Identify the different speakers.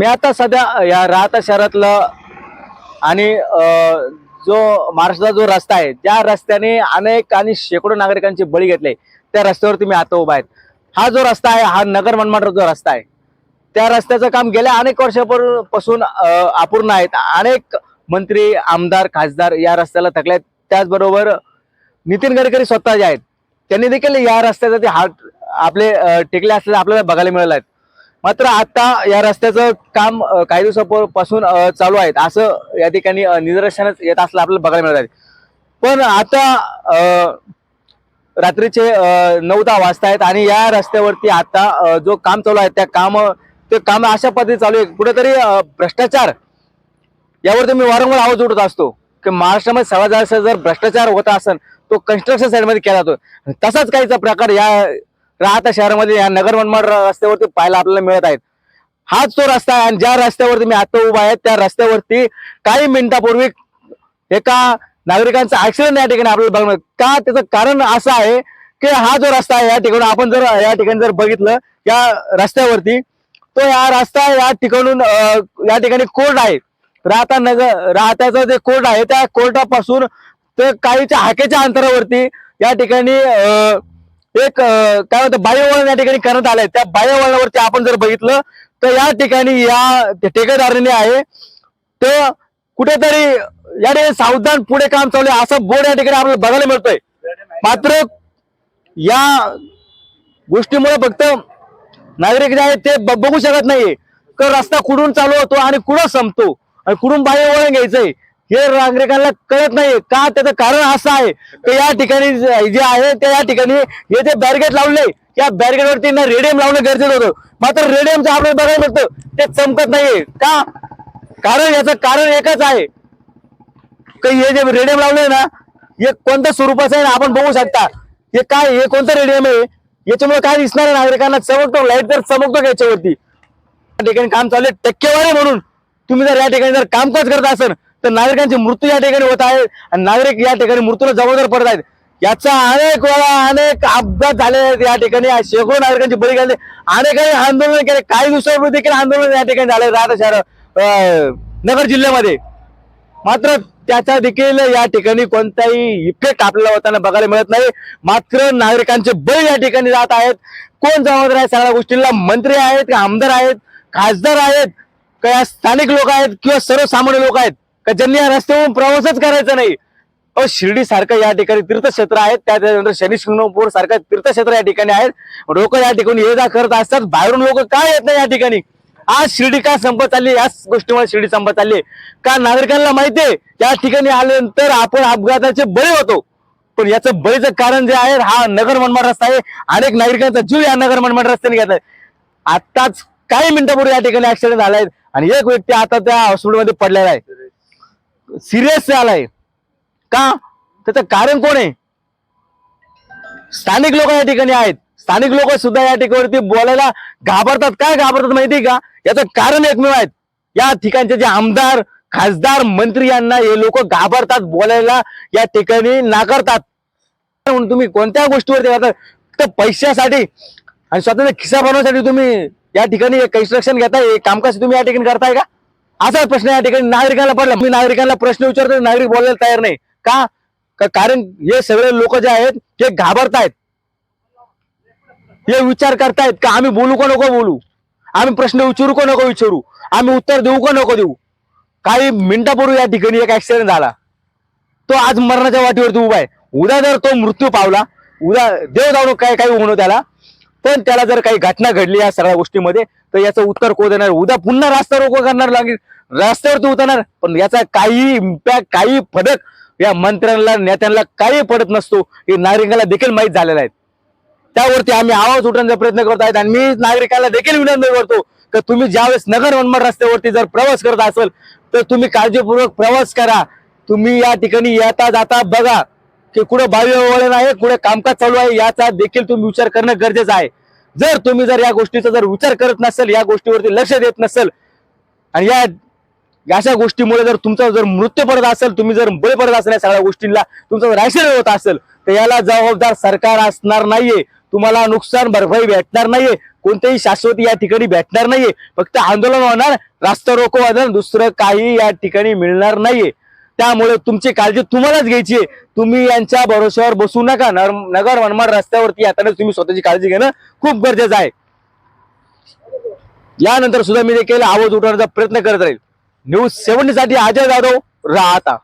Speaker 1: मी आता सध्या या राहता शहरातलं आणि जो महाराष्ट्राचा जो रस्ता आहे त्या रस्त्याने अनेक आणि शेकडो नागरिकांचे बळी घेतले. त्या रस्त्यावरती मी आता उभा आहे. हा जो रस्ता आहे हा नगर मनमाड जो रस्ता आहे त्या रस्त्याचं काम गेल्या अनेक वर्षापासून अपूर्ण आहेत. अनेक मंत्री आमदार खासदार या रस्त्याला थकले आहेत. त्याचबरोबर नितीन गडकरी स्वतः जे आहेत त्यांनी देखील या रस्त्याचा ते हात आपले टेकले असलेले आपल्याला बघायला मिळाले आहेत मात्र आता या रस्त्याचं काम काही दिवसापासून चालू आहेत. असं या ठिकाणी निदर्शनच येत असलं आपल्याला बघायला मिळत आहे. पण आता रात्रीचे नऊ दहा वाजता आहेत आणि या रस्त्यावरती आता जो काम चालू आहे त्या काम ते काम अशा पद्धतीने चालू आहे. कुठेतरी भ्रष्टाचार यावरती मी वारंवार आवाज उठत असतो की महाराष्ट्रामध्ये सर्वात जास्त जर भ्रष्टाचार होत असेल तो कन्स्ट्रक्शन साईडमध्ये केला जातो. तसाच काहीचा प्रकार या राहता शहरामध्ये या नगर मनमाड रस्त्यावरती पाहायला आपल्याला मिळत आहेत. हाच तो रस्ता आहे आणि ज्या रस्त्यावरती मी आता उभा आहे त्या रस्त्यावरती काही मिनिटापूर्वी एका नागरिकांचा ऍक्सिडेंट या ठिकाणी आपल्याला बघणं का त्याचं कारण असं आहे की हा जो रस्ता आहे या ठिकाणी आपण जर या ठिकाणी जर बघितलं या रस्त्यावरती तो या रस्ता या ठिकाणून या ठिकाणी कोर्ट आहे. राहता नगर राहत्याचं जे कोर्ट आहे त्या कोर्टापासून ते काहीच्या हाकेच्या अंतरावरती या ठिकाणी अं, एक काय म्हणतं बाह्यवळण या ठिकाणी करण्यात आलंय. त्या बाह्यवळणावरती आपण जर बघितलं तर या ठिकाणी या त्या ठेकेदाराने आहे ते कुठेतरी या ठिकाणी सावधान पुढे काम चालू आहे असं बोर्ड या ठिकाणी आपल्याला बघायला मिळतोय. मात्र या गोष्टीमुळे फक्त नागरिक जे आहेत ते ब- बघू शकत नाही तर रस्ता कुठून चालू होतो आणि कुठं संपतो? आणि कुठून बाहेर वळण घ्यायचंय? हे नागरिकांना कळत नाहीये का त्याचं कारण असं आहे? की या ठिकाणी जे आहे त्या या ठिकाणी हे जे बॅरिगेट लावले या बॅरगेटवरती ना रेडियम लावणं गरजेचं होतं. मात्र रेडियमचं आपल्याला बघायला मिळतं. ते चमकत नाहीये. का? कारण याचं कारण एकच आहे. की हे जे रेडियम लावले ना हे कोणत्या स्वरूपाचं आहे ना आपण बघू शकता. हे काय हे कोणतं रेडियम आहे? याच्यामुळे काय दिसणार आहे नागरिकांना? चमकतो. लाइट जर चमकतो याच्यावरती? या ठिकाणी काम चालू आहे टक्केवारी म्हणून तुम्ही जर या ठिकाणी जर कामकाज करत असाल तर नागरिकांचे मृत्यू या ठिकाणी होत आहे आणि नागरिक या ठिकाणी मृत्यूला जबाबदार पडत आहेत. याचा अनेक वेळा अनेक अपघात झाले आहेत या ठिकाणी. शेकडो नागरिकांची बळी गेले. अनेकांनी आंदोलन केले. काही दिवसापूर्वी देखील आंदोलन या ठिकाणी झाले. राहता शहर नगर जिल्ह्यामध्ये. मात्र त्याचा देखील या ठिकाणी कोणताही इफेक्ट आपल्याला होताना बघायला मिळत नाही. मात्र नागरिकांचे बळी या ठिकाणी जात आहेत. कोण जबाबदार आहे सगळ्या गोष्टींना मंत्री आहेत का आमदार आहेत? खासदार आहेत? का स्थानिक लोक आहेत? किंवा सर्वसामान्य लोक आहेत? का ज्यांनी या रस्त्यावरून प्रवासच करायचा नाही? अहो शिर्डी सारखं या ठिकाणी तीर्थक्षेत्र आहेत त्यानंतर शनी शिंगणापूर सारखं तीर्थक्षेत्र या ठिकाणी आहेत. लोक या ठिकाणी ये जा करत असतात बाहेरून लोक काय येत नाही या ठिकाणी? आज शिर्डी का संपत चालली? याच गोष्टीमुळे शिर्डी संपत चालली का नागरिकांना माहितीये या ठिकाणी आल्यानंतर आपण अपघाताचे बळी होतो. पण याचं बळीचं कारण जे आहे हा नगर मनमाड रस्ता आहे. अनेक नागरिकांचा जीव या नगर मनमाड रस्त्याने घेत आहे आताच काही मिनिटापूर्वी या ठिकाणी ऍक्सिडेंट झालाय. आणि एक व्यक्ती आता त्या हॉस्पिटलमध्ये पडलेला आहे. सिरियस झालाय का? त्याचं कारण कोण आहे? स्थानिक लोक या ठिकाणी आहेत. स्थानिक लोक सुद्धा या ठिकाणी बोलायला घाबरतात. काय घाबरतात माहिती का? याचं कारण एकमेव आहेत. या ठिकाणचे जे आमदार खासदार मंत्री यांना हे लोक घाबरतात बोलायला या ठिकाणी नाकारतात. म्हणून तुम्ही कोणत्या गोष्टीवरती तर पैशासाठी आणि स्वतःचा खिसा बनवण्यासाठी तुम्ही या ठिकाणी कन्स्ट्रक्शन घेताय हे कामकाज तुम्ही या ठिकाणी करताय का? असा प्रश्न या ठिकाणी नागरिकांना पडला. मी नागरिकांना प्रश्न विचारतो नागरिक बोलायला तयार नाही. का? कारण हे सगळे लोक जे आहेत ते घाबरतायत. हे विचार करतायत का आम्ही बोलू का नको बोलू? आम्ही प्रश्न विचारू का नको विचारू? आम्ही उत्तर देऊ का नको देऊ? काही मिनिटापूर्वी या ठिकाणी एक ऍक्सिडेंट झाला. तो आज मरणाच्या वाटीवरती उभा आहे. उद्या जर तो मृत्यू पावला उद्या देव जाऊ काय काही होणं त्याला पण त्याला जर काही घटना घडली या सगळ्या गोष्टीमध्ये तर याचं उत्तर कोण देणार? उद्या पुन्हा रस्ता रोको करणार लागेल. रस्त्यावरती उतरणार. पण याचा काही इम्पॅक्ट काही फडक या मंत्र्यांना नेत्यांना काही पडत नसतो. हे नागरिकांना देखील माहीत झालेला आहे. त्यावरती आम्ही आवाज उठवण्याचा प्रयत्न करत आहेत आणि मी नागरिकांना देखील विनंती करतो की तुम्ही ज्यावेळेस नगर मनमाड रस्त्यावरती जर प्रवास करत असाल तर तुम्ही काळजीपूर्वक प्रवास करा. तुम्ही या ठिकाणी येता जाता बघा. की कुठं बाह्य वळण आहे कुठे कामकाज चालू आहे याचा देखील तुम्ही विचार करणं गरजेचं आहे. जर तुम्ही जर या गोष्टीचा जर विचार करत नसेल या गोष्टीवरती लक्ष देत नसेल आणि या अशा गोष्टीमुळे जर तुमचा जर मृत्यू पडत असेल तुम्ही जर बळी पडत असेल या सगळ्या गोष्टींना तुमचा जर ऍक्सिडेंट होत असेल तर याला जबाबदार सरकार असणार नाहीये. तुम्हाला नुकसान भरपाई भेटणार नाहीये. कोणतेही शाश्वत या ठिकाणी भेटणार नाहीये. फक्त आंदोलन होणार रास्ता रोको होणार दुसरं काही या ठिकाणी मिळणार नाहीये. त्यामुळे तुमची काळजी तुम्हालाच घ्यायची आहे. तुम्ही यांच्या भरोश्यावर बसू नका. नर- नगर मनमाड रस्त्यावरती येताना तुम्ही स्वतःची काळजी घेणं खूप गरजेचं आहे. यानंतर सुद्धा मी देखील आवाज उठवण्याचा प्रयत्न करत राहील. न्यूज सेव्हन्टी साठी अजय जाधव राहता.